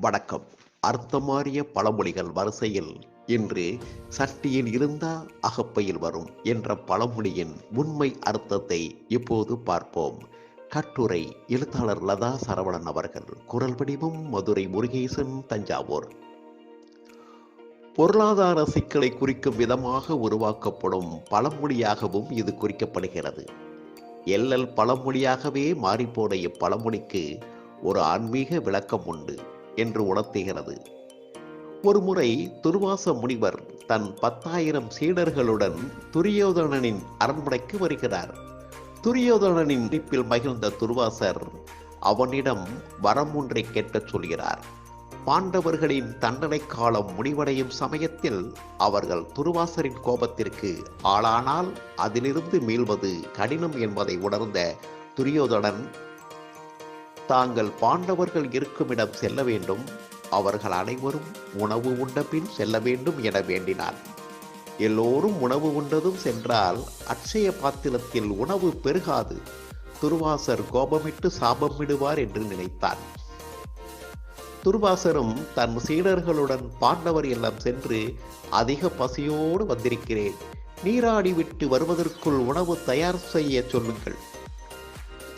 வணக்கம். அர்த்தமாறிய பழமொழிகள் வரிசையில் இன்று சட்டியில் இருந்தா அகப்பையில் வரும் என்ற பழமொழியின் உண்மை அர்த்தத்தை இப்போது பார்ப்போம். கட்டுரை எழுத்தாளர் லதா சரவணன் அவர்கள் குரல் வடிவம் மதுரை முருகேசன் தஞ்சாவூர். பொருளாதார சிக்கலை குறிக்கும் விதமாக உருவாக்கப்படும் பழமொழியாகவும் இது குறிக்கப்படுகிறது. எல்லல் பழமொழியாகவே மாறிப்போன இப்பழமொழிக்கு ஒரு ஆன்மீக விளக்கம் உண்டு. என்று உணர்த்துகிறது. ஒருமுறை துர்வாச முனிவர் தன் பத்தாயிரம் சீடர்களுடன் துரியோதனனின் அரண்மனைக்கு வருகிறார். துரியோதனனின் நடிப்பில் மகிழ்ந்த துர்வாசர் அவனிடம் வரம் ஒன்றை கேட்கச் சொல்கிறார். பாண்டவர்களின் தண்டனை காலம் முடிவடையும் சமயத்தில் அவர்கள் துருவாசரின் கோபத்திற்கு ஆளானால் அதிலிருந்து மீள்வது கடினம் என்பதை உணர்ந்த துரியோதனன் தாங்கள் பாண்டவர்கள் இருக்குமிடம் செல்ல வேண்டும். அவர்கள் அனைவரும் உணவு உண்ட பின் செல்ல வேண்டும் என வேண்டினான் எல்லோரும் உணவு உண்டதும் சென்றால் அட்சய பாத்திரத்தில் உணவு பெருகாது. துர்வாசர் கோபமிட்டு சாபமிடுவார் என்று நினைத்தார். துர்வாசரும் தன் சீடர்களுடன் பாண்டவர் எல்லாம் சென்று அதிக பசியோடு வந்திருக்கிறேன். நீராடி விட்டு வருவதற்குள் உணவு தயார் செய்ய சொல்லுங்கள்.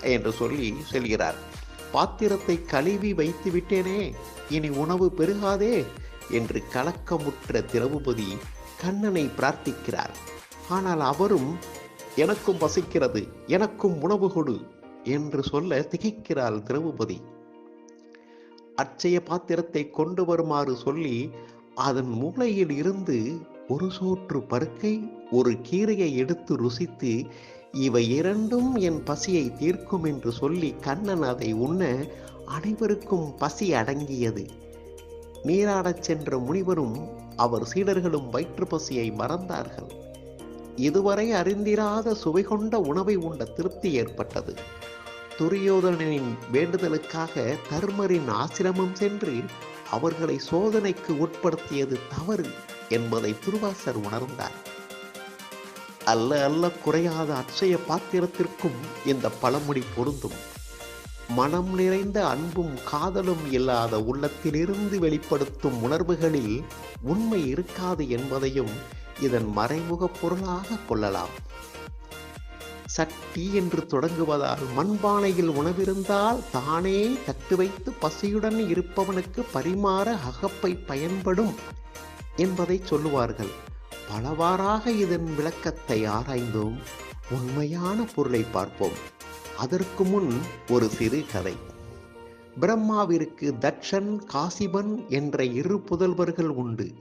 என்று சொல்லி செல்கிறார். பாத்திரத்தை கழுவி வைத்து விட்டேனே இனி உணவு பெருகாதே என்று கலக்கமுற்ற திரௌபதி கண்ணனை பிரார்த்திக்கிறார். ஆனால் அவரும் எனக்கும் பசிக்கிறது எனக்கும் உணவு கொடு என்று சொல்ல திகைக்கிறாள் திரௌபதி. அச்சய பாத்திரத்தை கொண்டு வருமாறு சொல்லி அதன் மூலையில் இருந்து ஒரு சோற்று பருக்கை ஒரு கீரையை எடுத்து ருசித்து இவை இரண்டும் என் பசியை தீர்க்கும் என்று சொல்லி கண்ணன் அதை உண்ண அனைவருக்கும் பசி அடங்கியது. நீராடச் சென்ற முனிவரும் அவர் சீடர்களும் வயிற்று பசியை மறந்தார்கள். இதுவரை அறிந்திராத சுவை கொண்ட உணவை உண்ட திருப்தி ஏற்பட்டது. துரியோதனனின் வேண்டுதலுக்காக தர்மரின் ஆசிரமம் சென்று அவர்களை சோதனைக்கு உட்படுத்தியது தவறு என்பதை துருவாசர் உணர்ந்தார். அல்ல அல்ல குறையாத அட்சய பாத்திரத்திற்கும் இந்த பழமொழி பொருந்தும். மனம் நிறைந்த அன்பும் காதலும் இல்லாத உள்ளத்திலிருந்து வெளிப்படுத்தும் உணர்வுகளில் உண்மை இருக்காது என்பதையும் இதன் மறைமுக பொருளாக கொள்ளலாம். சட்டி என்று தொடங்குவதால் மண்பானையில் உணவிருந்தால் தானே தட்டு வைத்து பசியுடன் இருப்பவனுக்கு பரிமாற அகப்பை பயன்படும் என்பதை சொல்லுவார்கள். பலவாறாக இதன் விளக்கத்தை ஆராய்ந்தோம். உண்மையான பொருளை பார்ப்போம். அதற்கு முன் ஒரு சிறு கதை. பிரம்மாவிற்கு தட்சன் காசிபன் என்ற இரு புதல்வர்கள் உண்டு.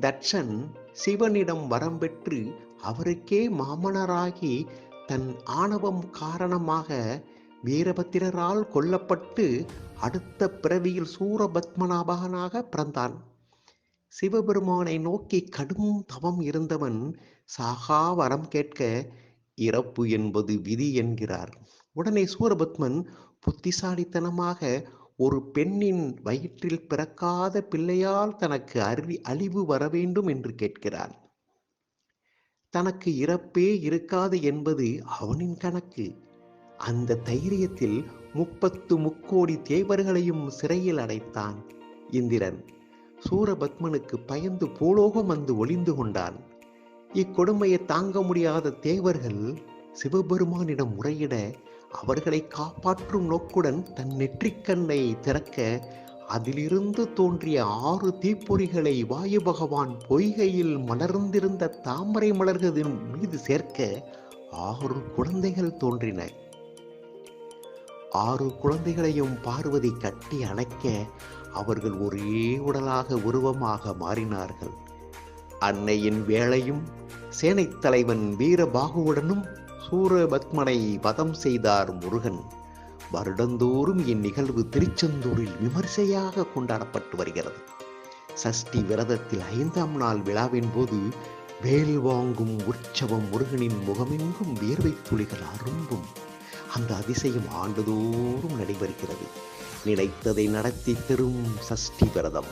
தட்சன் சிவனிடம் வரம் பெற்று அவருக்கே மாமனராகி தன் ஆணவம் காரணமாக வீரபத்திரரால் கொல்லப்பட்டு அடுத்த பிறவியில் சூரபத்மநாபகனாக பிறந்தான். சிவபெருமானை நோக்கி கடும் தவம் இருந்தவன் சாகா வரம் கேட்க இறப்பு என்பது விதி என்கிறார். உடனே சூரபத்மன் புத்திசாலித்தனமாக ஒரு பெண்ணின் வயிற்றில் பிறக்காத பிள்ளையால் தனக்கு அறிவி அழிவு வர வேண்டும் என்று கேட்கிறான். தனக்கு இறப்பே இருக்காது என்பது அவனின் கணக்கு. அந்த தைரியத்தில் முப்பத்து முக்கோடி தேவர்களையும் சிறையில் அடைத்தான். இந்திரன் சூரபத்மனுக்கு பயந்து பூலோகம் வந்து ஒளிந்து கொண்டான். இக்கொடுமையை தாங்க முடியாத தேவர்கள் சிவபெருமானிடம் முறையிட அவர்களை காப்பாற்றும் நோக்குடன் தன் நெற்றிக்கண்ணை திறக்க அதிலிருந்து தோன்றிய ஆறு தீப்பொறிகளை வாயு பகவான் பொய்கையில் மலர்ந்திருந்த தாமரை மலர்களின் மீது சேர்க்க ஆறு குழந்தைகள் தோன்றின. ஆறு குழந்தைகளையும் பார்வதி கட்டி அணைக்க அவர்கள் ஒரே உடலாக உருவமாக மாறினார்கள். அன்னையின் வேளையும் சேனைத் தலைவன் வீரபாகுவுடனும் சூரபத்மனை வதம் செய்தார் முருகன். வருடந்தோறும் இந்நிகழ்வு திருச்செந்தூரில் விமர்சையாக கொண்டாடப்பட்டு வருகிறது. சஷ்டி விரதத்தில் ஐந்தாம் நாள் விழாவின் போது வேல் வாங்கும் உற்சவம் முருகனின் முகமெங்கும் வியர்வை துளிகள் அரும்பும். அந்த அதிசயம் ஆண்டுதோறும் நடைபெறுகிறது. நினைத்ததை நடத்தி தரும் சஷ்டி விரதம்.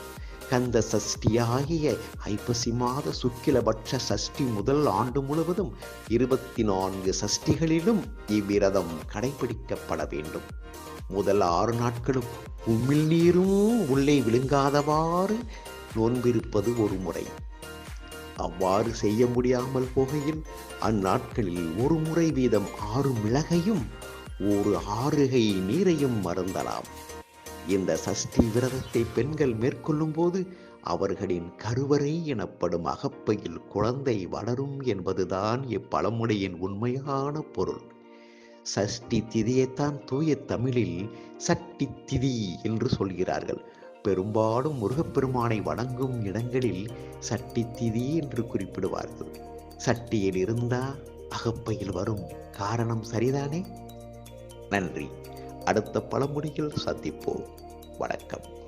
கந்த சஷ்டியாகிய ஐப்பசி மாத சுக்கிலபட்ச சஷ்டி முதல் ஆண்டு முழுவதும் இருபத்தி நான்கு சஷ்டிகளிலும் இவ்விரதம் கடைபிடிக்கப்பட வேண்டும். முதல் ஆறு நாட்களும் உமிழ்நீரும் உள்ளே விழுங்காதவாறு நோன்பிருப்பது ஒரு முறை. அவ்வாறு செய்ய முடியாமல் போகையில் அந்நாட்களில் ஒரு முறை வீதம் ஆறு மிளகையும் ஒரு ஆறுகை நீரையும் மருந்தலாம். இந்த சஷ்டி விரதத்தை பெண்கள் மேற்கொள்ளும் போது அவர்களின் கருவறை எனப்படும் அகப்பையில் குழந்தை வளரும் என்பதுதான் இப்பழமொழியின் உண்மையான பொருள். சஷ்டி திதியைத்தான் தூய தமிழில் சட்டி திதி என்று சொல்கிறார்கள். பெரும்பாலும் முருகப்பெருமானை வணங்கும் இடங்களில் சட்டி திதி என்று குறிப்பிடுவார்கள். சட்டியில் இருந்தா அகப்பையில் வரும் காரணம் சரிதானே? நன்றி. அடுத்த பழமொழியில் சந்திப்போம். வணக்கம்.